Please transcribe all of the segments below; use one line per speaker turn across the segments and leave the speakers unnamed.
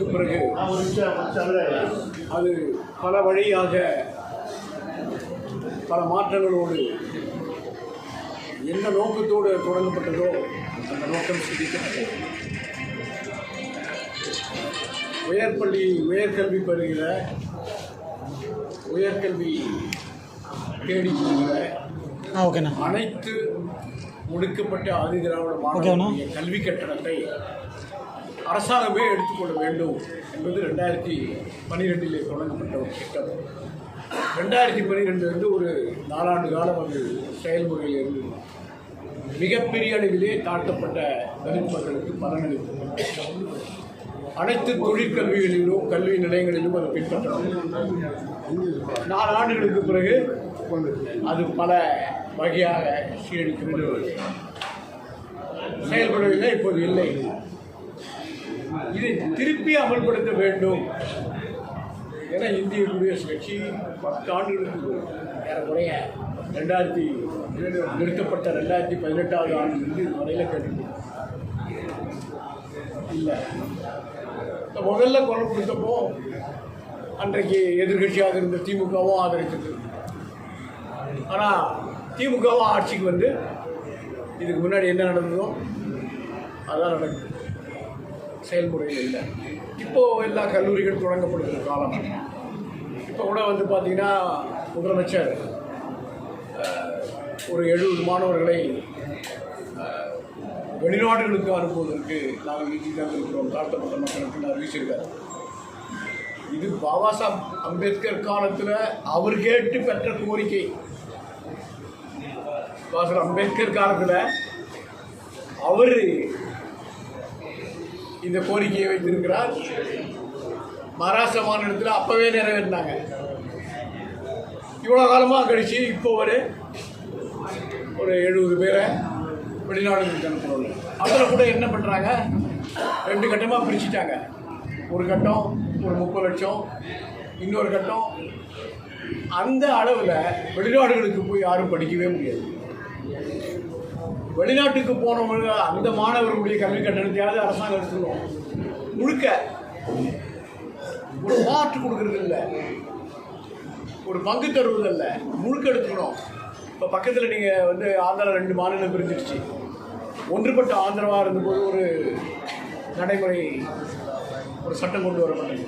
காலத்துக்கு பிறகு அது பல வழியாக பல மாற்றங்களோடு என்ன நோக்கத்தோடு தொடங்கப்பட்டதோ அந்த நோக்கம் சிந்திக்கப்பட்டது உயர்பள்ளி உயர்கல்வி பெறுகிற உயர்கல்வி தேடி போகிற
ஓகேண்ணா
அனைத்து ஒடுக்கப்பட்ட ஆதிதிராவிட
ஓகேண்ணா.
மாணவர்களுடைய கல்வி கட்டணத்தை அரசாங்கமே எடுத்துக்கொள்ள வேண்டும் என்பது ரெண்டாயிரத்தி பன்னிரெண்டிலே தொடங்கப்பட்ட ஒரு திட்டம். ரெண்டாயிரத்தி பன்னிரெண்டு வந்து ஒரு நாலாண்டு காலம் அது செயல்முறையில் இருந்து மிகப்பெரிய அளவிலே தாழ்த்தப்பட்ட தலித் மக்களுக்கு பலனளித்தது. அனைத்து தொழிற்கல்விகளிலும் கல்வி நிலையங்களிலும் அது பின்பற்றப்படும் நாலு ஆண்டுகளுக்கு பிறகு அது பல வகையாக சீரழிக்கப்பட்டு செயல்படவில்லை இப்போது இல்லை. இதை திருப்பி அமல்படுத்த வேண்டும். என இந்திய குடியரசு கட்சி பத்து ஆண்டுகளுக்கு ஏறக்குறைய ரெண்டாயிரத்தி நிறுத்தப்பட்ட ரெண்டாயிரத்தி பதினெட்டாவது ஆண்டிலிருந்து வரையில் கேட்டு இல்லை. முதல்ல குரல் கொடுத்தப்போ அன்றைக்கு எதிர்கட்சியாக இருந்த திமுகவும் ஆதரித்தது ஆனால் திமுகவும் ஆட்சிக்கு வந்து இதுக்கு முன்னாடி என்ன நடந்ததோ அதான் நடக்குது செயல்முறையில் இல்லை. இப்போது எல்லா கல்லூரிகள் தொடங்கப்படுகிற காலம். இப்போ கூட வந்து பார்த்திங்கன்னா முதலமைச்சர் ஒரு எழுபது மாணவர்களை வெளிநாடுகளுக்கு அனுப்புவதற்கு நாங்கள் வீட்டில் இருக்கிறோம் தாழ்த்தப்பட்ட மக்களுக்கு அறிவிச்சிருக்காரு இது பாபா சாப் அம்பேத்கர் காலத்தில் அவர் கேட்டு பெற்ற கோரிக்கை. பாபா அம்பேத்கர் காலத்தில் அவர் இந்த கோரிக்கையை வைத்திருக்கிறார். மகாராஷ்டிர மாநிலத்தில் அப்போவே நிறைவேறினாங்க. இவ்வளோ காலமாக கழிச்சு இப்போ ஒரு ஒரு எழுபது பேரை வெளிநாடுகளுக்கு அனுப்புகிறோம் அதில் கூட என்ன பண்ணுறாங்க ரெண்டு கட்டமாக பிரிச்சுட்டாங்க. ஒரு கட்டம் ஒரு முப்பது லட்சம் இன்னொரு கட்டம். அந்த அளவில் வெளிநாடுகளுக்கு போய் யாரும் படிக்கவே முடியாது. வெளிநாட்டுக்கு போனவங்க அந்த மாணவர்களுடைய கல்வி கட்டணத்தையாவது அரசாங்கம் எடுத்துக்கணும். முழுக்க. ஒரு மாற்று கொடுக்கறது இல்லை. ஒரு பங்கு தருவதில்ல முழுக்க எடுத்துக்கணும். இப்போ பக்கத்தில் நீங்கள் வந்து ஆந்திரா ரெண்டு மாநிலம் பிரிஞ்சிடுச்சு ஒன்றுபட்ட ஆந்திரவாக இருந்தபோது ஒரு நடைமுறை ஒரு சட்டம் கொண்டு வரப்பட்டது.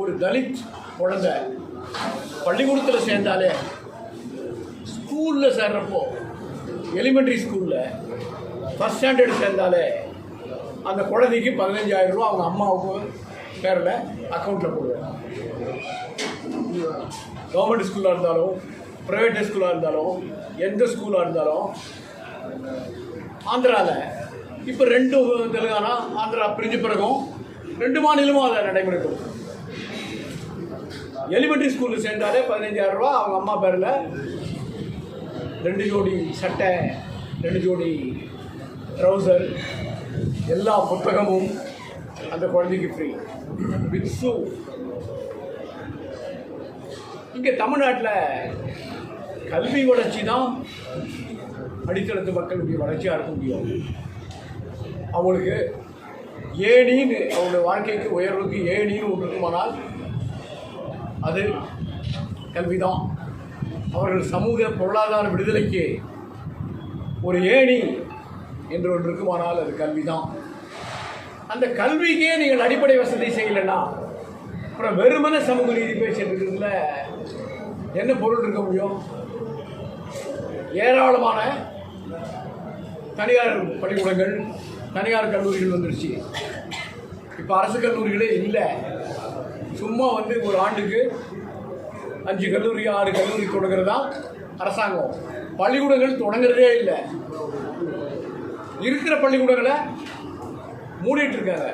ஒரு தலித் குழந்தை பள்ளிக்கூடத்தில் சேர்ந்தாலே ஸ்கூலில் சேர்றப்போ எலிமெண்ட்ரி ஸ்கூலில் ஃபஸ்ட் ஸ்டாண்டர்ட் சேர்ந்தாலே அந்த குழந்தைக்கு பதினஞ்சாயிரம் ரூபா அவங்க அம்மாவுக்கு பேரில் அக்கௌண்ட்டில் போடுவாங்க. கவர்மெண்ட் ஸ்கூலாக இருந்தாலும் ப்ரைவேட் ஸ்கூலாக இருந்தாலும் எந்த ஸ்கூலாக இருந்தாலும் ஆந்திராவில் இப்போ ரெண்டு தெலுங்கானா ஆந்திரா பிரிஞ்ச பிறகும் ரெண்டு மாநிலமும் அதை நடைமுறைப்படுத்தும் எலிமெண்ட்ரி ஸ்கூலில் சேர்ந்தாலே பதினஞ்சாயிரம் ரூபா அவங்க அம்மா பேரில் ரெண்டு ஜோடி சட்டை ரெண்டு ஜோடி ட்ரௌசர் எல்லா புத்தகமும் அந்த குழந்தைக்கு ஃப்ரீ வித் ஷூ இங்கே தமிழ்நாட்டில் கல்வி வளர்ச்சி தான் அடித்தளத்து மக்களுடைய வளர்ச்சியாக இருக்க முடியும். அவங்களுக்கு ஏணின்னு அவங்களுடைய வாழ்க்கைக்கு உயர்வுக்கு ஏணின்னு ஒன்று இருக்குமானால் அது கல்வி தான் அவர்கள் சமூக பொருளாதார விடுதலைக்கு ஒரு ஏணி என்று ஒன்று இருக்குமானால் அது கல்வி தான் அந்த கல்விக்கே நீங்கள் அடிப்படை வசதி செய்யலைன்னா அப்புறம் வெறுமன சமூக நீதி பேசுறதுல என்ன பொருள் இருக்க முடியும்? ஏராளமான தனியார் பள்ளிக்கூடங்கள் தனியார் கல்லூரிகள் வந்துருச்சு. இப்போ அரசு கல்லூரிகளே இல்லை. சும்மா வந்து ஒரு ஆண்டுக்கு அஞ்சு கல்லூரி ஆறு கல்லூரி தொடங்குறதா அரசாங்கம். பள்ளிக்கூடங்கள் தொடங்குறதே இல்லை. இருக்கிற பள்ளிக்கூடங்களை மூடிட்டு இருக்காங்க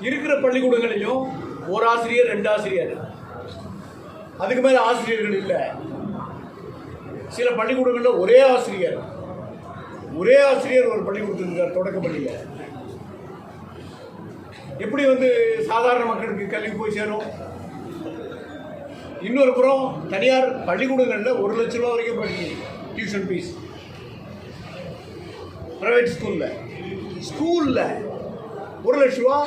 இருக்கிற பள்ளிக்கூடங்களையும் ஒரு ஆசிரியர் ரெண்டு ஆசிரியர். அதுக்கு மேலே ஆசிரியர்கள் இல்லை. சில பள்ளிக்கூடங்களில் ஒரே ஆசிரியர். ஒரே ஆசிரியர் ஒரு பள்ளிக்கூடத்தில் இருக்கார் தொடக்க பள்ளியில் எப்படி வந்து சாதாரண மக்களுக்கு கல்வி போய் சேரும்? இன்னொரு புறம் தனியார் பள்ளிக்கூடங்களில் ஒரு லட்ச ரூபா வரைக்கும் படிச்சு டியூஷன் ஃபீஸ் ப்ரைவேட் ஸ்கூலில் ஸ்கூலில் ஒரு லட்ச ரூபா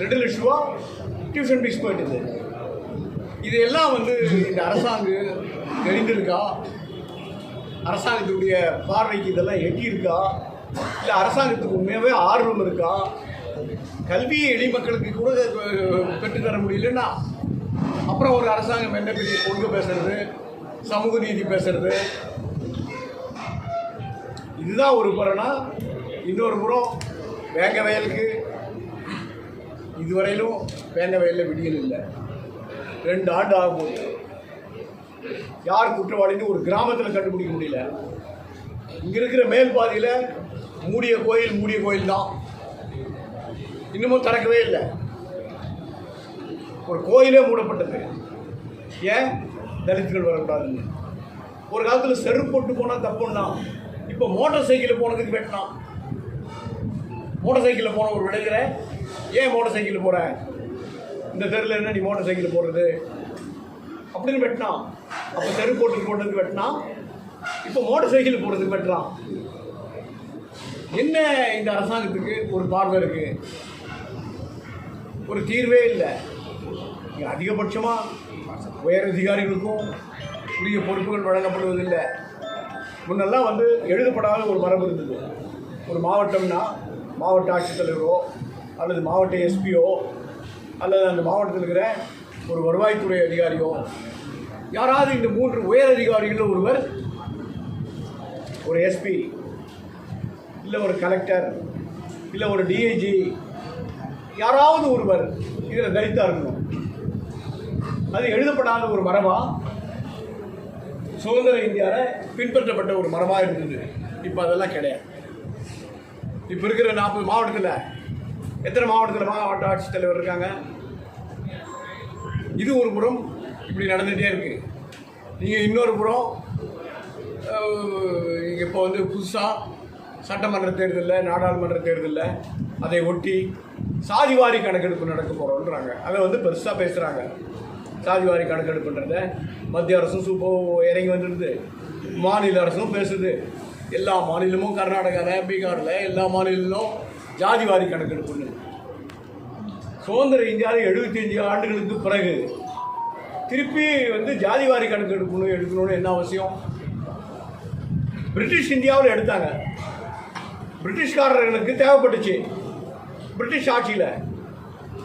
ரெண்டு லட்ச ரூபா டியூஷன் ஃபீஸ் போயிட்டுது இதெல்லாம் வந்து இந்த அரசாங்கம் தெரிந்திருக்கா அரசாங்கத்துடைய பார்வைக்கு இதெல்லாம் எட்டியிருக்கா? இல்லை அரசாங்கத்துக்கு உண்மையாகவே ஆர்வம் இருக்கா? கல்வியை எளி மக்களுக்கு கூட பெற்றுத்தர முடியலன்னா அப்புறம் ஒரு அரசாங்கம் என்ன பெரிய கொள்கை பேசுறது சமூக நீதி பேசுறது. இதுதான் ஒரு புறம்னா இன்னொரு புறம் வேங்க வயலுக்கு. இதுவரையிலும் வேங்க வயலில் விடியல் இல்லை. ரெண்டு ஆண்டு ஆக போகுது. யார் குற்றவாளின்னு ஒரு கிராமத்தில் கண்டுபிடிக்க முடியல. இங்கே இருக்கிற மேல் பாதியில் மூடிய கோயில் மூடிய கோயில் தான் இன்னமும் திறக்கவே இல்லை. ஒரு கோயிலே மூடப்பட்டது. ஏன்? தலித்துகள் வரக்கூடாதுன்னு. ஒரு காலத்தில் செருப்பு போட்டு போனால் தப்புன்னா இப்போ மோட்டார் சைக்கிளில் போனதுக்கு வெட்டினான். மோட்டார் சைக்கிளில் போன ஒரு விடுகிற ஏன் மோட்டார் சைக்கிளில் போகிற இந்த தெருவில் என்ன நீ மோட்டார் சைக்கிள் போடுறது அப்படின்னு வெட்டினான். அப்போ செருப்பு போட்டு போனதுக்கு வெட்டினான். இப்போ மோட்டார் சைக்கிள் போடுறதுக்கு வெட்டுறான். என்ன இந்த அரசாங்கத்துக்கு ஒரு பார்வை இருக்குது ஒரு தீர்வே இல்லை. நீங்கள் அதிகபட்சமாக உயர் அதிகாரிகளுக்கும் உரிய பொறுப்புகள் வழங்கப்படுவதில்லை. முன்னெல்லாம் வந்து எழுதப்படாத ஒரு மரபு இருந்தது. ஒரு மாவட்டம்னா மாவட்ட ஆட்சித்தலைவரோ அல்லது மாவட்ட எஸ்பியோ அல்லது அந்த மாவட்டத்தில் இருக்கிற ஒரு வருவாய்த்துறை அதிகாரியோ யாராவது இந்த மூன்று உயர் அதிகாரிகளில் ஒருவர் ஒரு எஸ்பி இல்லை ஒரு கலெக்டர் இல்லை ஒரு டிஐஜி யாராவது ஒருவர் இதில் தலித்தா இருக்கணும். அது எழுதப்படாத ஒரு மரபா? சுதந்திர இந்தியாவில் பின்பற்றப்பட்ட ஒரு மரமாக இருந்தது. இப்போ அதெல்லாம் கிடையாது. இப்போ இருக்கிற நாற்பது மாவட்டத்தில் எத்தனை மாவட்டத்தில் மாவட்ட ஆட்சித்தலைவர் இருக்காங்க? இது ஒரு புறம் இப்படி நடந்துகிட்டே இருக்கு. நீங்கள் இன்னொரு புறம் இப்போ வந்து புதுசாக சட்டமன்ற தேர்தலில் நாடாளுமன்ற தேர்தலில் அதை ஒட்டி சாதிவாரி கணக்கெடுப்பு நடக்க போகிறோன்றாங்க அதை வந்து பெருசாக பேசுகிறாங்க சாதிவாரி கணக்கெடுப்புன்றத மத்திய அரசும் சூப்போ இறங்கி வந்துடுது மாநில அரசும் பேசுது. எல்லா மாநிலமும் கர்நாடகாவில் பீகாரில் எல்லா மாநிலங்களும் ஜாதிவாரி கணக்கெடுப்புன்னு. சுதந்திர இந்தியாவில் எழுபத்தி அஞ்சு ஆண்டுகளுக்கு பிறகு திருப்பி வந்து ஜாதிவாரி கணக்கு எடுக்கணும் எடுக்கணும்னு என்ன அவசியம்? பிரிட்டிஷ் இந்தியாவில் எடுத்தாங்க. பிரிட்டிஷ்காரர்களுக்கு தேவைப்பட்டுச்சு. பிரிட்டிஷ் ஆட்சியில்.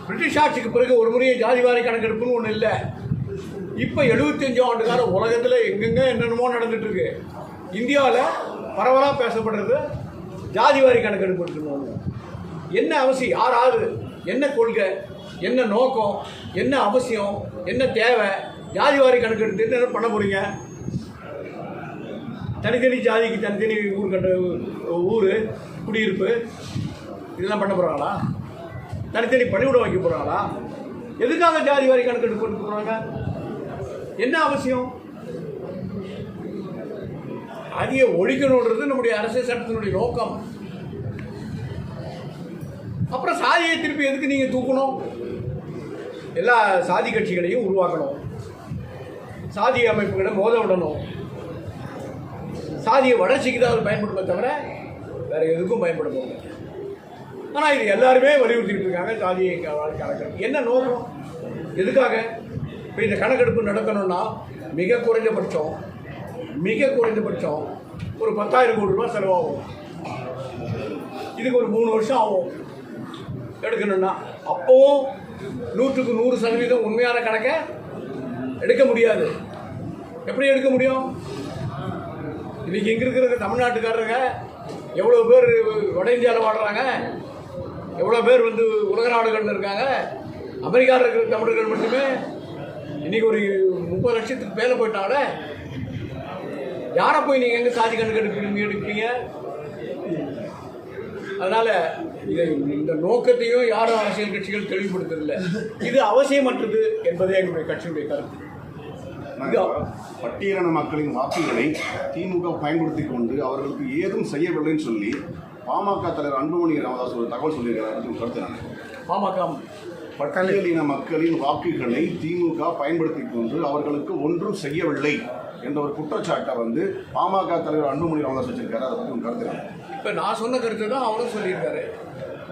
பிரிட்டிஷ் ஆட்சிக்கு பிறகு ஒரு முறையே ஜாதிவாரி கணக்கெடுப்புன்னு ஒன்று இல்லை. இப்போ எழுபத்தஞ்சு ஆண்டு கால உலகத்தில் எங்கெங்க என்னென்னமோ நடந்துட்டு இருக்கு இந்தியாவில் பரவலாக பேசப்படுறது ஜாதிவாரி கணக்கெடுப்பு எடுக்கணும் என்ன அவசியம் யார் ஆறு என்ன கொள்கை என்ன நோக்கம் என்ன அவசியம் என்ன தேவை ஜாதிவாரி கணக்கெடுத்து என்ன பண்ண போறீங்க? தனித்தனி ஜாதிக்கு தனித்தனி ஊர் கட்ட ஊர் குடியிருப்பு இதெல்லாம் பண்ண போகிறாங்களா தனித்தனி பணிவிட வைக்க போகிறாங்களா எதுக்காக ஜாதி வாரி கணக்கெடுப்பு கொண்டு போகிறாங்க என்ன அவசியம்? அதிக ஒழிக்கணுன்றது நம்முடைய அரசியல் சட்டத்தினுடைய நோக்கம். அப்புறம் சாதியை திருப்பி எதுக்கு நீங்கள் தூக்கணும்? எல்லா சாதி கட்சிகளையும் உருவாக்கணும். சாதி அமைப்புகளை மோத விடணும். சாதியை வளர்ச்சிக்கு தான் அது பயன்படுமே தவிர வேறு எதுக்கும் பயன்பட ஆனால் இது எல்லாருமே வலியுறுத்திட்டு இருக்காங்க. சாதியை க- கணக்கெடுப்பு என்ன நோக்கம்? எதுக்காக? இப்போ இந்த கணக்கெடுப்பு நடக்கணும்னா மிக குறைந்தபட்சம் மிக குறைந்தபட்சம் ஒரு பத்தாயிரம் கோடி ரூபா செலவாகும். இதுக்கு ஒரு மூணு வருஷம் ஆகும் எடுக்கணும்னா. அப்போவும் நூற்றுக்கு நூறு சதவீதம் உண்மையான கணக்கை எடுக்க முடியாது. எப்படி எடுக்க முடியும்? இன்னைக்கு இங்கே இருக்கிற தமிழ்நாட்டுக்காரங்க எவ்வளோ பேர் வட இந்தியாவில் வாழ்கிறாங்க எவ்வளோ பேர் வந்து உலக நாடுகளில் இருக்காங்க? அமெரிக்காவில் இருக்கிற தமிழர்கள் மட்டுமே இன்னைக்கு ஒரு முப்பது லட்சத்துக்கு மேலே போயிட்டாங்களே யாரை போய் நீங்கள் எங்கே சாதி கணக்கெடுப்பீங்க எடுப்பீங்க அதனால் இதை இந்த நோக்கத்தையும் யாரும் அரசியல் கட்சிகள் தெளிவுபடுத்தவில்லை இது அவசியமற்றது என்பதே எங்களுடைய கட்சியுடைய கருத்து.
பட்டியலின மக்களின் வாக்குகளை திமுக பயன்படுத்தி கொண்டு அவர்களுக்கு ஏதும் செய்யவில்லைன்னு சொல்லி பாமக தலைவர் அன்புமணி ராமதாஸ் ஒரு தகவல் சொல்லியிருக்கிறார். கருத்து என்ன?
பாமக
பட்டியலின மக்களின் வாக்குகளை திமுக பயன்படுத்தி கொண்டு அவர்களுக்கு ஒன்றும் செய்யவில்லை என்ற ஒரு குற்றச்சாட்டை வந்து பாமக தலைவர் அன்புமணி ராமதாஸ் வச்சிருக்காரு. அதை பற்றி உங்க கருத்து?
இப்போ நான் சொன்ன கருத்தை தான் அவரும் சொல்லியிருக்காரு.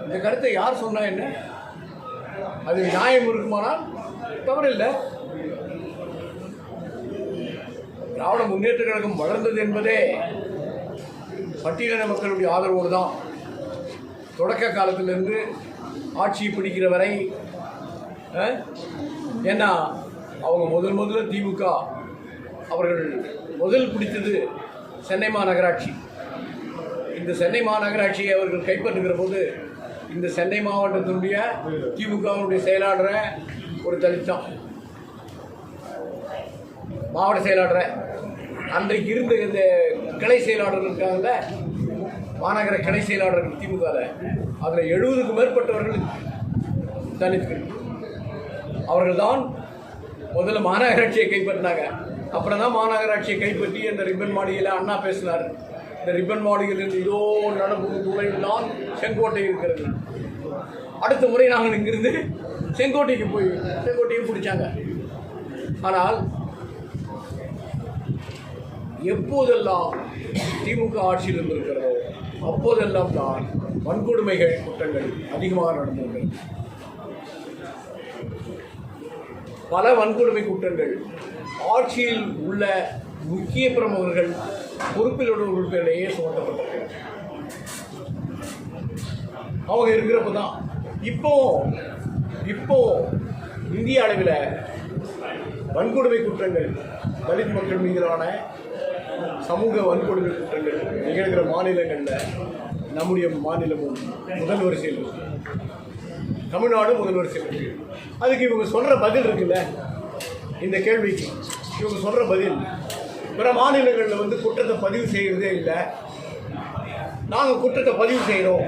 இந்த கருத்தை யார் சொன்னா என்ன? அது நியாயம் இருக்குமானால் தவறில்லை. திராவிட முன்னேற்ற கழகம் வளர்ந்தது என்பதே பட்டியலின மக்களுடைய ஆதரவோடு தான் தொடக்க காலத்திலிருந்து ஆட்சியை பிடிக்கிற வரை ஏன்னா அவங்க முதல் முதல்ல திமுக அவர்கள் முதல் பிடித்தது சென்னை மாநகராட்சி. இந்த சென்னை மாநகராட்சியை அவர்கள் கைப்பற்றுகிற போது இந்த சென்னை மாவட்டத்தினுடைய திமுகவினுடைய செயலாளரை ஒரு தலித்தான். மாவட்ட செயலாளரை. அன்றைக்கு இருந்த இந்த கிளை செயலாளர்கள் இருக்காங்கல்ல? மாநகர கிளை செயலாளர்கள் திமுகவில் அதில் எழுபதுக்கும் மேற்பட்டவர்கள் தலித்துகள். அவர்கள் தான் முதல்ல மாநகராட்சியை கைப்பற்றினாங்க. அப்புறம் தான் மாநகராட்சியை கைப்பற்றி அந்த ரிப்பன் மாளிகையில் அண்ணா பேசினார். இந்த ரிப்பன் மாளிகையில் இதோ நடக்கும் துளையில் தான் செங்கோட்டை இருக்கிறது. அடுத்த முறை நாங்கள் இங்கிருந்து செங்கோட்டைக்கு போய் செங்கோட்டையும் பிடிச்சாங்க. ஆனால் எப்போதெல்லாம் திமுக ஆட்சியில் இருந்திருக்கிறதோ அப்போதெல்லாம் தான் வன்கொடுமைகள் குற்றங்கள் அதிகமாக நடந்து பல வன்கொடுமை குற்றங்கள் ஆட்சியில் உள்ள முக்கிய பிரமுகர்கள் பொறுப்பில் உள்ளவர்களிடையே சுமத்தப்பட்டது. அவங்க இருக்கிறப்ப தான். இப்போ இப்போ இந்திய அளவில் வன்கொடுமை குற்றங்கள் தலித் மக்கள் மீதான சமூக வன்கொடுமை குற்றங்கள் நிகழ்கிற மாநிலங்களில் நம்முடைய மாநிலமும் முதல் வரிசையில் இருக்கு. தமிழ்நாடு முதல் வரிசையில் இருக்கு. அதுக்கு இவங்க சொல்கிற பதில் இருக்குல்ல? இந்த கேள்விக்கு இவங்க சொல்கிற பதில் பிற மாநிலங்களில் வந்து குற்றத்தை பதிவு செய்கிறதே இல்லை. நாங்கள் குற்றத்தை பதிவு செய்கிறோம்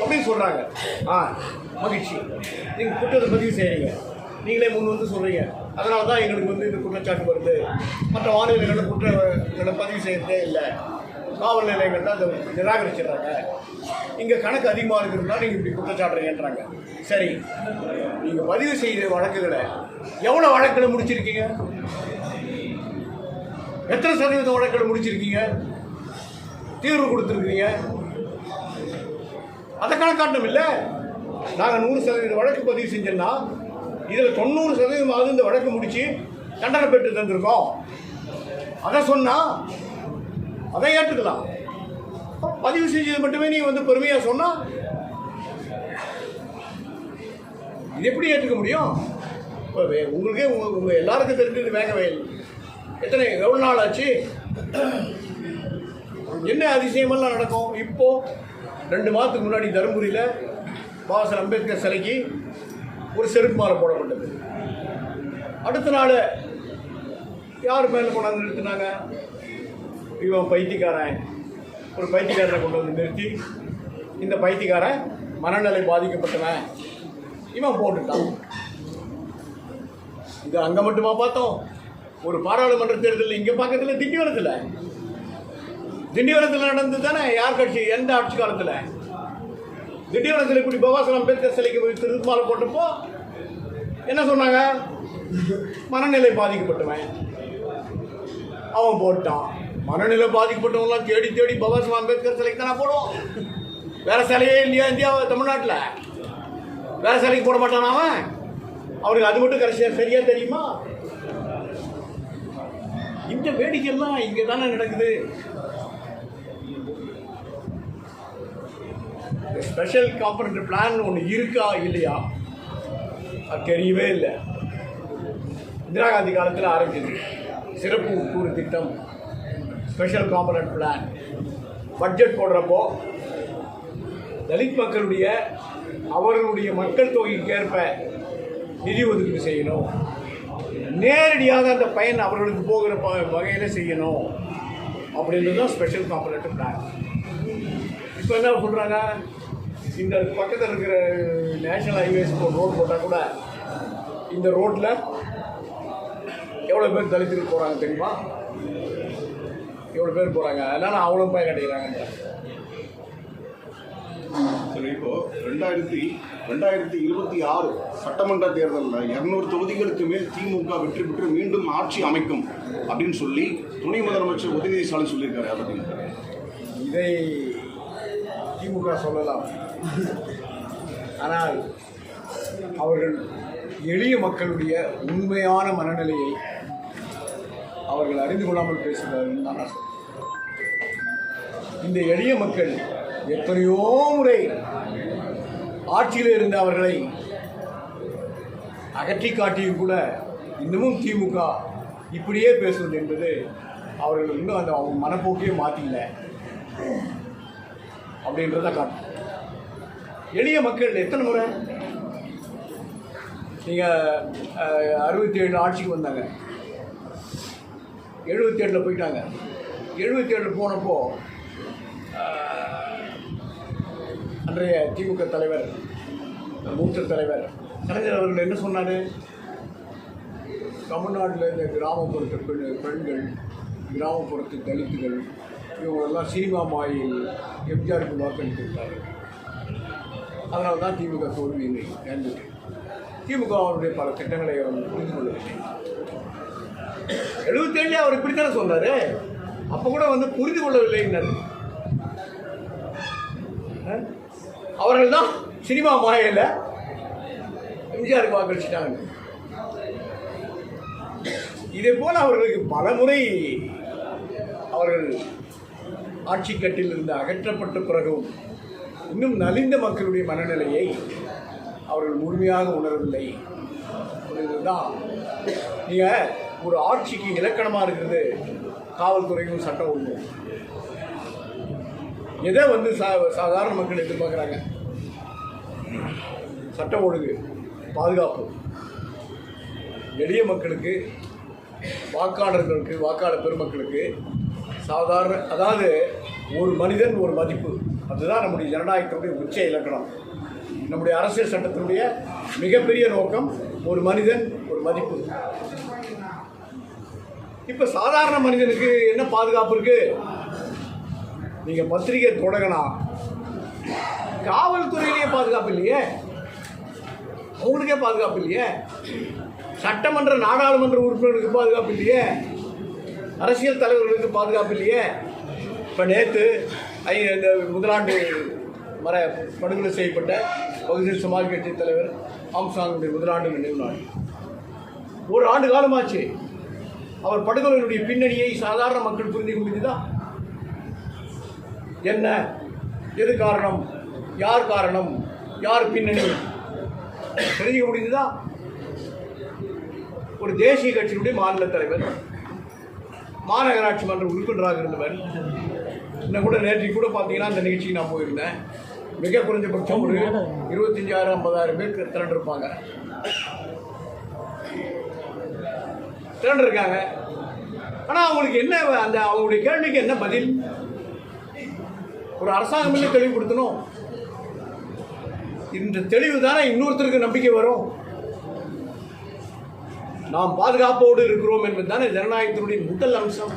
அப்படின்னு சொல்கிறாங்க ஆ மகிழ்ச்சி. நீங்கள் குற்றத்தை பதிவு செய்கிறீங்க நீங்களே முன் வந்து சொல்கிறீங்க அதனால தான் எங்களுக்கு வந்து இந்த குற்றச்சாட்டு வருது. மற்ற மாநிலங்களில் குற்றங்களை பதிவு செய்கிறதே இல்லை. காவல் நிலையங்களில் அதை நிராகரிச்சிடுறாங்க. இங்கே கணக்கு அதிகமாக இருக்கிறதுனால நீங்கள் இப்படி குற்றச்சாட்டுறீங்கன்றாங்க. சரி நீங்கள் பதிவு செய்த வழக்குகளை எவ்வளோ வழக்குகளை முடிச்சிருக்கீங்க? எத்தனை சதவீத வழக்குகளை முடிச்சிருக்கீங்க? தீர்வு கொடுத்துருக்கீங்க அதை கணக்காட்டும் இல்லை நாங்கள் நூறு சதவீத வழக்கு பதிவு செஞ்சோன்னா இதில் தொண்ணூறு சதவீதமாவது இந்த வழக்கு முடித்து தண்டனை பெற்று தந்திருக்கோம். அதை சொன்னால் அதை ஏற்றுக்கலாம். பதிவு செஞ்சது மட்டுமே நீ வந்து பெருமையாக சொன்னால் இது எப்படி ஏற்றுக்க முடியும்? இப்போ உங்களுக்கே உங்கள் உங்கள் எல்லாருக்கும் தெரிஞ்சது வேகவேல் எத்தனை எவ்வளோ நாள் ஆச்சு? என்ன அதிசயமெல்லாம் நடக்கும்? இப்போ ரெண்டு மாதத்துக்கு முன்னாடி தருமபுரியில் பாசர் அம்பேத்கர் சிலைக்கு ஒரு செருப்பு மாலை போடப்பட்டது. அடுத்த நாள் யார் மேலே கொண்டாந்து நிறுத்தினாங்க? இவன் பைத்தியக்காரன். ஒரு பைத்தியக்காரனை கொண்டு வந்து நிறுத்தி இந்த பைத்தியக்காரன் மனநிலை பாதிக்கப்பட்டவன். இவன் போட்டுட்டான். இது அங்கே மட்டுமா பார்த்தோம்? ஒரு பாராளுமன்ற தேர்தல் இங்கே பக்கத்தில் திண்டிவனத்தில். திண்டிவனத்தில் நடந்தது தானே? யார் கட்சி? எந்த ஆட்சி காலத்தில்? திண்டிவனத்தில் இப்படி பவாசனம் அம்பேத்கர் சிலைக்கு போய் திருமாலை போட்டப்போ என்ன சொன்னாங்க? மனநிலை பாதிக்கப்பட்டவன். அவன் போட்டான். மனநிலை பாதிக்கப்பட்டவங்களாம் தேடி தேடி பவாசன் அம்பேத்கர் சிலைக்கு தானே போடுவோம். வேற சிலையே இல்லையா இந்தியா தமிழ்நாட்டில்? வேற சிலைக்கு போட மாட்டானா அவன்? அவனுக்கு அது மட்டும் கடைசியாக சரியா தெரியுமா? இந்த வேடிக்கையெல்லாம் இங்கே தானே நடக்குது. ஸ்பெஷல் காம்பனண்ட் பிளான் ஒன்று இருக்கா இல்லையா? அது தெரியவே இல்லை. இந்திரா காந்தி காலத்தில் ஆரம்பிச்சது. சிறப்பு உட்கூறு திட்டம். ஸ்பெஷல் காம்பனண்ட் பிளான் பட்ஜெட் போடுறப்போ தலித் மக்களுடைய அவர்களுடைய மக்கள் தொகைக்கு ஏற்ப நிதி ஒதுக்கீடு செய்யணும். நேரடியாக அந்த பயன் அவர்களுக்கு போகிற ப வகையில் செய்யணும். அப்படின்றது தான் ஸ்பெஷல் காம்பனண்ட் பிளான் இப்போ என்ன சொல்கிறாங்க இந்த பக்கத்தில் இருக்கிற நேஷனல் ஹைவேஸ் ரோடு போட்டால் கூட இந்த ரோட்டில் எவ்வளோ பேர் தலித்துக்கு போகிறாங்க தெரியுமா? எவ்வளோ பேர் போகிறாங்க அதனால் அவ்வளோ பயன் அடைகிறாங்க
சரி இப்போ ரெண்டாயிரத்தி ரெண்டாயிரத்தி இருபத்தி ஆறு சட்டமன்ற தேர்தலில் இரநூறு தொகுதிகளுக்கு மேல் திமுக வெற்றி பெற்று மீண்டும் ஆட்சி அமைக்கும் அப்படின்னு சொல்லி துணை முதலமைச்சர் உதயநிதி ஸ்டாலின் சொல்லியிருக்காரு அதை?
இதை திமுக சொல்லலாம். ஆனால் அவர்கள் எளிய மக்களுடைய உண்மையான மனநிலையை அவர்கள் அறிந்து கொள்ளாமல் பேசுகிறார்கள் தான் நான் இந்த எளிய மக்கள் எத்தனையோ முறை ஆட்சியில் இருந்த அவர்களை அகற்றி காட்டியும் கூட இன்னமும் திமுக இப்படியே பேசுவது என்பது அவர்கள் இன்னும் அந்த அவங்க மனப்போக்கையே மாற்றில அப்படின்றத காட்டும் எளிய மக்கள் எத்தனை முறை? நீங்கள் அறுபத்தி ஏழு ஆட்சிக்கு வந்தாங்க. எழுபத்தி ஏழில் போயிட்டாங்க. எழுபத்தி ஏழில் போனப்போ அன்றைய திமுக தலைவர் மூத்த தலைவர் கலைஞர் அவர்கள் என்ன சொன்னார்? தமிழ்நாட்டில் இந்த கிராமப்புறத்து பெண் பெண்கள் கிராமப்புறத்து தலித்துகள் இவங்களெல்லாம் சினிமா மாயில் எம்ஜிஆருக்கு வாக்களித்திருந்தார்கள். அதனால தான் திமுக தோல்வி நேர்ந்தது திமுக அவருடைய பல திட்டங்களை அவர் புரிந்து கொள்ளவில்லை எழுபத்தேழு அவர் இப்படித்தானே சொன்னார்? அப்போ கூட வந்து புரிந்து கொள்ளவில்லைன்னாரு அஹ்? அவர்கள் தான் சினிமா மாயில் எம்ஜிஆருக்கு வாக்களிச்சிட்டாங்க. இதே போல் அவர்களுக்கு பல முறை அவர்கள் ஆட்சி கட்டில் இருந்து அகற்றப்பட்ட பிறகும் இன்னும் நலிந்த மக்களுடைய மனநிலையை அவர்கள் முழுமையாக உணரவில்லை. இதுதான் நீங்கள் ஒரு ஆட்சிக்கு இலக்கணமாக இருக்கிறது காவல்துறையும் சட்டம் ஒழுங்கும். எதை வந்து சா சாதாரண மக்கள் எதிர்பார்க்குறாங்க? சட்டம் ஒழுங்கு பாதுகாப்பு. எளிய மக்களுக்கு வாக்காளர்களுக்கு வாக்காளர் பெருமக்களுக்கு சாதாரண அதாவது ஒரு மனிதன் ஒரு மதிப்பு. அதுதான் நம்முடைய ஜனநாயகத்தினுடைய உச்ச இலக்கணம். நம்முடைய அரசியல் சட்டத்தினுடைய மிகப்பெரிய நோக்கம் ஒரு மனிதன் ஒரு மதிப்பு. இப்போ சாதாரண மனிதனுக்கு என்ன பாதுகாப்பு இருக்கு? நீங்கள் பத்திரிகை தொடங்கலாம் காவல்துறையிலேயே பாதுகாப்பு இல்லையே? அவங்களுக்கே பாதுகாப்பு இல்லையே? சட்டமன்ற நாடாளுமன்ற உறுப்பினர்களுக்கு பாதுகாப்பு இல்லையே? அரசியல் தலைவர்களுக்கு பாதுகாப்பு இல்லையே? இப்போ நேற்று இந்த முதலாண்டு மர படுகொலை செய்யப்பட்ட பகுஜன் சமாஜ் கட்சி தலைவர் ஆம்சாங்குடைய முதலாண்டு நினைவு நாள். ஒரு ஆண்டு காலமாச்சு. அவர் படுகொலையினுடைய பின்னணியை சாதாரண மக்கள் புரிந்து முடிஞ்சுதா என்ன? எது காரணம்? யார் காரணம்? யார் பின்னணி? தெரிஞ்சுக்க முடிந்ததா ஒரு தேசிய கட்சியினுடைய மாநில தலைவர் மாநகராட்சி மன்ற உறுப்பினராக இருந்தவர் இன்னும் கூட நேற்று கூட பார்த்தீங்கன்னா அந்த நிகழ்ச்சிக்கு நான் போயிருந்தேன். மிக குறைஞ்சபட்சம் ஒரு இருபத்தஞ்சாயிரம் ஐம்பதாயிரம் பேர் திரண்டிருப்பாங்க. திரண்டிருக்காங்க. ஆனால் அவங்களுக்கு என்ன அந்த அவங்களுடைய கேள்விக்கு என்ன பதில்? ஒரு அரசாங்கமே தெளிவு கொடுத்தணும்? இந்த தெளிவு தானே இன்னொருத்தருக்கு நம்பிக்கை வரும். நாம் பாதுகாப்போடு இருக்கிறோம் என்பது தானே ஜனநாயகத்தினுடைய முதல் அம்சம்.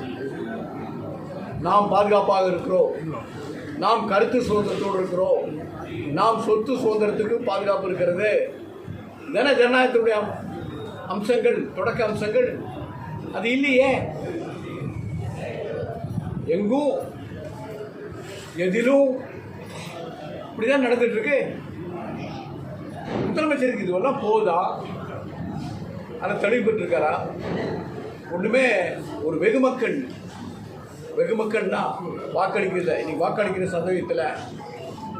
நாம் பாதுகாப்பாக இருக்கிறோம். நாம் கருத்து சுதந்திரத்தோடு இருக்கிறோம். நாம் சொத்து சுதந்திரத்துக்கு பாதுகாப்பு இருக்கிறது. தானே ஜனநாயகத்தினுடைய அம்சங்கள் தொடக்க அம்சங்கள். அது இல்லையே. எங்கும் எதிலும் இப்படிதான் நடந்துட்டு இருக்கு முதலமைச்சருக்கு இதுவெல்லாம் போதா? அதை தெளிவுபட்டு பெற்றிருக்காரா ஒன்றுமே ஒரு வெகுமக்கள் வெகுமக்கள்னா வாக்களிக்கிறத இன்னைக்கு வாக்களிக்கிற சதவீதத்தில்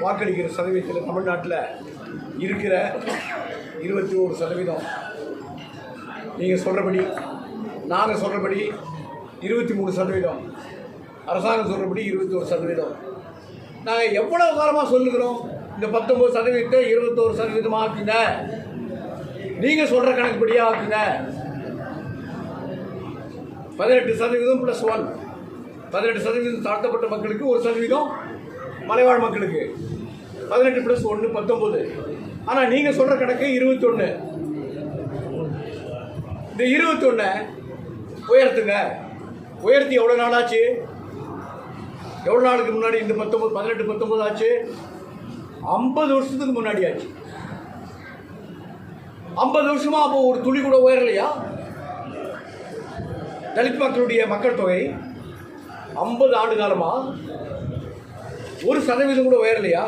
வாக்களிக்கிற சதவீதத்தில் தமிழ்நாட்டில் இருக்கிற இருபத்தி ஒரு சதவீதம். நீங்கள் சொல்கிறபடி நாங்கள் சொல்கிறபடி இருபத்தி மூணு சதவீதம். அரசாங்கம் சொல்கிறபடி இருபத்தி ஒரு சதவீதம். நாங்கள் எவ்வளோ காலமாக சொல்லுகிறோம் இந்த பத்தொம்பது சதவீதத்தை இருபத்தோரு சதவீதமாக ஆக்குங்க. நீங்கள் சொல்கிற கணக்குப்படியே ஆக்குங்க. பதினெட்டு சதவீதம் ப்ளஸ் ஒன் பதினெட்டு சதவீதம் தாழ்த்தப்பட்ட மக்களுக்கு ஒரு சதவீதம் மலைவாழ் மக்களுக்கு. பதினெட்டு ப்ளஸ் ஒன்று பத்தொம்போது ஆனால் நீங்கள் சொல்கிற கணக்கு இருபத்தொன்று இந்த இருபத்தொன்னை உயர்த்துங்க. உயர்த்தி எவ்வளோ நாள் ஆச்சு? எவ்வளோ நாளுக்கு முன்னாடி இந்த பத்தொம்பது பதினெட்டு பத்தொம்பது ஆச்சு? ஐம்பது வருஷத்துக்கு முன்னாடி ஆச்சு. ஐம்பது வருஷமாக அப்போ ஒரு துளி கூட உயரலையா? தலித் மக்களுடைய மக்கள் தொகை ஐம்பது ஆண்டு காலமா? ஒரு சதவீதம் கூட உயரலையா?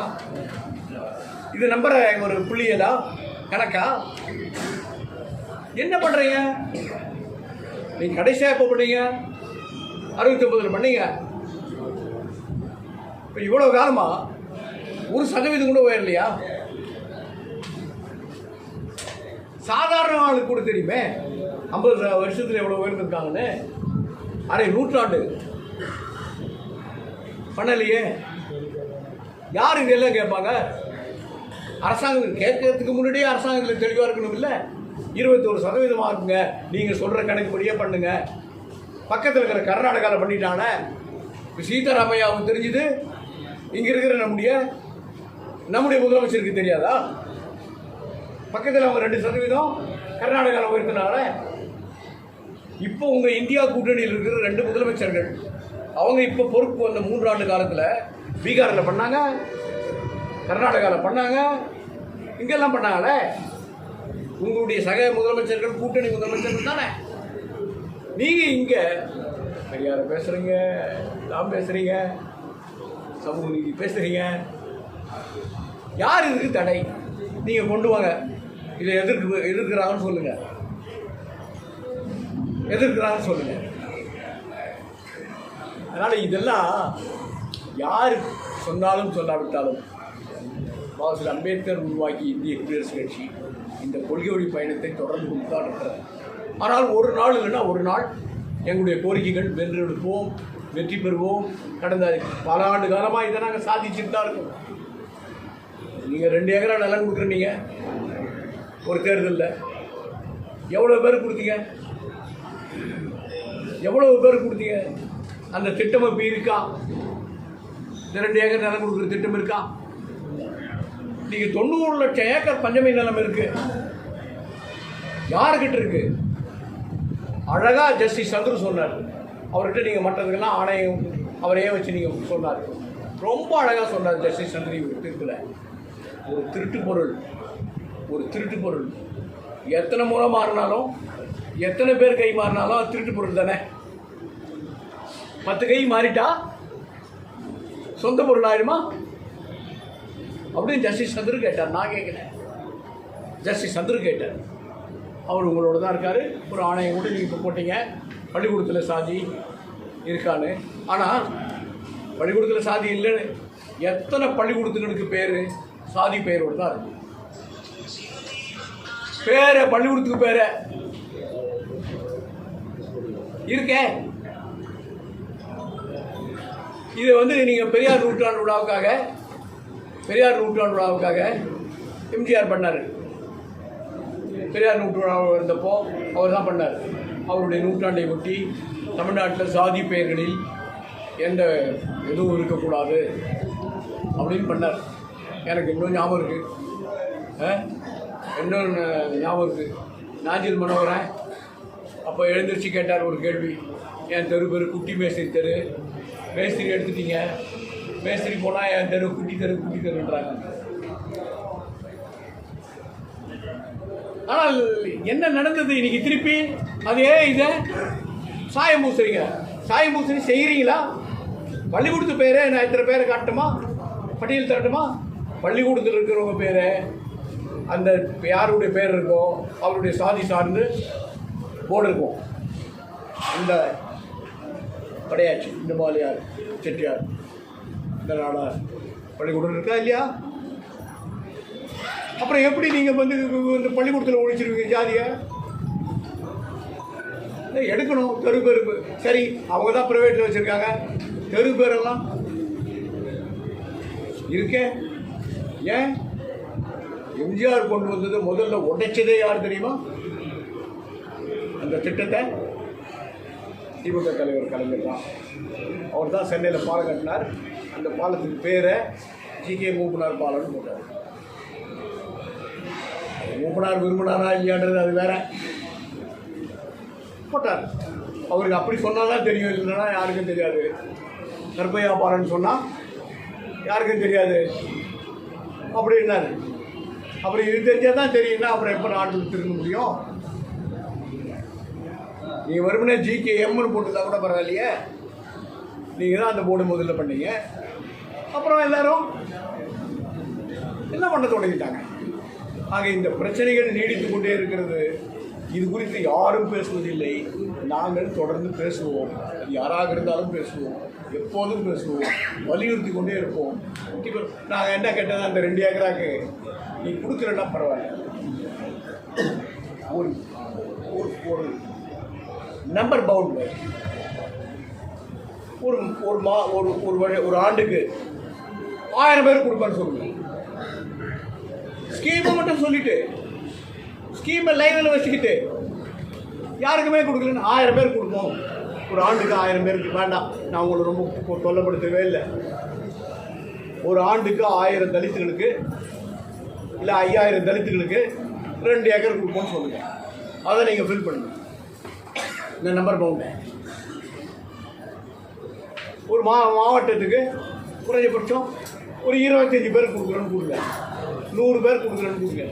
இது நம்புற ஒரு புள்ளியலா கணக்கா? என்ன பண்றீங்க? நீங்க கடைசியா எப்போ பண்ணீங்க? அறுபத்தி ஒன்பதுல பண்ணீங்க. இப்போ இவ்வளவு காலமா? ஒரு சதவீதம் கூட உயரலையா? சாதாரண ஆளுக்கு கூட தெரியுமே ஐம்பது வருஷத்தில் எவ்வளோ உயர்ந்திருக்காங்கன்னு? அரை நூற்றாண்டு. பண்ணலையே? யார் இதெல்லாம் கேட்பாங்க? அரசாங்கம் கேட்கறதுக்கு முன்னாடியே அரசாங்கத்தில் தெளிவாக இருக்கணும் இல்லை இருபத்தோரு சதவீதமாக இருக்குங்க. நீங்கள் சொல்கிற கணக்குப்படியே பண்ணுங்க. பக்கத்தில் இருக்கிற கர்நாடகாவில் பண்ணிட்டானே. இப்போ சீதாராமையாவுக்கு தெரிஞ்சுது. இங்கே இருக்கிற நம்முடைய நம்முடைய முதலமைச்சருக்கு தெரியாதா? பக்கத்தில் அவங்க ரெண்டு சதவீதம் கர்நாடகாவில் உயர்த்தினால. இப்போ உங்கள் இந்தியா கூட்டணியில் இருக்கிற ரெண்டு முதலமைச்சர்கள் அவங்க இப்போ பொறுப்பு வந்த மூன்றாண்டு காலத்தில் பீகாரில் பண்ணாங்க கர்நாடகாவில் பண்ணாங்க இங்கெல்லாம் பண்ணாங்களே? உங்களுடைய சக முதலமைச்சர்கள் கூட்டணி முதலமைச்சர்கள் தானே? நீங்கள் இங்கே பெரியார பேசுகிறீங்க நான் பேசுகிறீங்க சமூக நீதி பேசுகிறீங்க யார் இதுக்கு தடை? நீங்கள் கொண்டு வாங்க. இதை எதிர்க்கு எதிர்க்கிறாங்கன்னு சொல்லுங்கள் எதிர்க்கிறாங்கன்னு சொல்லுங்கள் அதனால் இதெல்லாம் யார் சொன்னாலும் சொல்லாவிட்டாலும் பாபாசாஹிப் அம்பேத்கர் உருவாக்கி இந்திய குடியரசுக் கட்சி இந்த கொள்கை வழி பயணத்தை தொடர்ந்து கொண்டுதான் இருக்கிறது ஆனால் ஒரு நாள் இல்லைன்னா ஒரு நாள் எங்களுடைய கோரிக்கைகள் வென்றெடுப்போம் வெற்றி பெறுவோம். கடந்த பல ஆண்டு காலமாக இதை நாங்கள் சாதிச்சுட்டு தான் இருக்கோம். நீங்கள் ரெண்டு ஏக்கரா நிலம் கொடுக்குறீங்க. ஒரு தேர்தலில். எவ்வளோ பேர் கொடுத்தீங்க? எவ்வளோ பேர் கொடுத்தீங்க? அந்த திட்டம் இப்போ இருக்கா? ரெண்டு ஏக்கர் நிலம் கொடுக்குற திட்டம் இருக்கா? நீங்கள் தொண்ணூறு லட்சம் ஏக்கர் பஞ்சமை நிலம் இருக்கு. யாருக்கிட்ட இருக்கு? அழகாக ஜஸ்டிஸ் சந்துரு சொன்னார். அவர்கிட்ட நீங்கள் மற்றதுக்கெல்லாம் ஆணையம் அவரையே வச்சு நீங்கள் சொன்னார். ரொம்ப அழகாக சொன்னார் ஜஸ்டிஸ் சந்திரி தீர்ப்பில் ஒரு திருட்டு பொருள் ஒரு திருட்டு பொருள். எத்தனை முறை மாறினாலும் எத்தனை பேர் கை மாறினாலும் திருட்டு பொருள் தானே? பத்து கை மாறிட்டா? சொந்த பொருள் ஆயிடுமா அப்படின்னு ஜஸ்டிஸ் சந்திரு கேட்டார். நான் கேட்கல. ஜஸ்டிஸ் சந்திரு கேட்டார். அவர் உங்களோட தான் இருக்கார். ஒரு ஆணையம் கூட நீங்கள் இப்போ போட்டீங்க. பள்ளிக்கூடத்தில் சாதி இருக்கான்னு. ஆனால் பள்ளிக்கூடத்தில் சாதி இல்லைன்னு எத்தனை பள்ளிக்கூடத்துங்களுக்கு பேர்? சாதி பெயரோடு தான் இருக்கு. பேரை பள்ளிக்கூடத்துக்கு பேரை. இருக்கேன் இதை வந்து நீங்கள் பெரியார் நூற்றாண்டு விழாவுக்காக பெரியார் நூற்றாண்டு விழாவுக்காக எம்ஜிஆர் பண்ணார். பெரியார் நூற்று விழா இருந்தப்போ அவர் தான் பண்ணார். அவருடைய நூற்றாண்டை ஒட்டி தமிழ்நாட்டில் சாதி பெயர்களில் எந்த எதுவும் இருக்கக்கூடாது அப்படின்னு பண்ணார். எனக்கு இன்னும் ஞாபகம் இருக்குது இன்னொன்று ஞாபகம் இருக்குது நாஞ்சில் மனோகரன் அப்போ எழுந்திரிச்சு கேட்டார் ஒரு கேள்வி. என் தெரு பேர் குட்டி மேஸ்திரி தெரு. மேஸ்திரி எடுத்துட்டீங்க. மேஸ்திரி போனால் என் தெரு குட்டி தெரு குட்டி தெருன்றாங்க. ஆனால் என்ன நடந்தது இன்னைக்கு திருப்பி? அதே இதை? சாயம் பூசுறீங்க. சாயம் பூசணி செய்கிறீங்களா பள்ளிக்கூடத்து பேரே நான் இத்தனை பேரை காட்டுமா பட்டியல் தரட்டுமா? பள்ளிக்கூடத்தில் இருக்கிறவங்க பேரை அந்த யாருடைய பேர் இருக்கோ அவருடைய சாதி சார்ந்து போர்டு இருக்கும் இந்த படையாச்சி இந்த மாதிரியார் செட்டியார் இந்த நாடார் பள்ளிக்கூடம் இருக்கா இல்லையா? அப்புறம் எப்படி நீங்கள் வந்து இந்த பள்ளிக்கூடத்தில் ஒழிச்சிருவீங்க ஜாதியை? எடுக்கணும். தெரு பேருக்கு சரி அவங்க தான் ப்ரைவேட்டில் வச்சுருக்காங்க. தெரு பேரெல்லாம் இருக்கே. ஏன்? எம்ஜிஆர் கொண்டு வந்தது முதல்ல உடைச்சதே யார் தெரியுமா? அந்த திட்டத்தை திமுக தலைவர் கலைஞர் தான் அவர் தான் சென்னையில் பாலம் கட்டினார். அந்த பாலத்துக்கு பேரை ஜிகே மூப்பனார் பாலம்னு போட்டார். மூப்பனார் விரும்பினாரா இல்லையான்றது அது வேற. போட்டார். அவருக்கு அப்படி சொன்னால் தான் தெரியும் இல்லைன்னா யாருக்கும் தெரியாது. கற்பையா பாலன்னு சொன்னால் யாருக்கும் தெரியாது. அப்படின்னாரு அப்புறம் இது தெரிஞ்சால் தான் தெரியும்னா அப்புறம் எப்போ நாட்டுக்கு திரும்ப முடியும்? நீங்கள் வருமுனே ஜிகே எம்னு போட்டுருந்தா கூட பரவாயில்லையே. நீங்கள் தான் அந்த போர்டு முதல்ல பண்ணீங்க. அப்புறம் எல்லாரும் என்ன பண்ண தொடங்கிட்டாங்க? ஆக இந்த பிரச்சனைகள் நீடித்து கொண்டே இருக்கிறது. இது குறித்து யாரும் பேசுவதில்லை. நாங்கள் தொடர்ந்து பேசுவோம். யாராக இருந்தாலும் பேசுவோம். எப்போதும் பேசுவோம். வலியுறுத்தி கொண்டே இருப்போம். இப்போ நாங்கள் என்ன கேட்டது? அந்த ரெண்டு ஏக்கராக்கு நீ கொடுக்குறேன்னா பரவாயில்ல. ஒரு ஒரு ஒரு நம்பர் பவுண்ட் ஒரு ஒரு மா ஒரு ஒரு ஒரு ஆண்டுக்கு ஆயிரம் பேர் கொடுப்பான்னு சொல்லுங்க ஸ்கீமை மட்டும் சொல்லிட்டு ஸ்கீமை லைனில் வச்சுக்கிட்டு யாருக்குமே கொடுக்கலன்னு ஆயிரம் பேர் கொடுப்போம். ஒரு ஆண்டுக்கு ஆயிரம் பேருக்கு வேண்டாம் நான் உங்களை ரொம்ப தொல்லப்படுத்தவே தொல்லைப்படுத்தவே இல்லை. ஒரு ஆண்டுக்கு ஆயிரம் தலித்துகளுக்கு இல்லை ஐயாயிரம் தலித்துகளுக்கு ரெண்டு ஏக்கர் கொடுப்போம்னு சொல்லுங்கள் அதை நீங்கள் ஃபில் பண்ணுங்கள் இந்த நம்பர் பவுண்டை ஒரு மா மாவட்டத்துக்கு குறைஞ்சபட்சம் ஒரு இருபத்தஞ்சி பேர் கொடுக்குறேன்னு கொடுங்க. நூறு பேர் கொடுக்குறேன்னு கொடுங்க.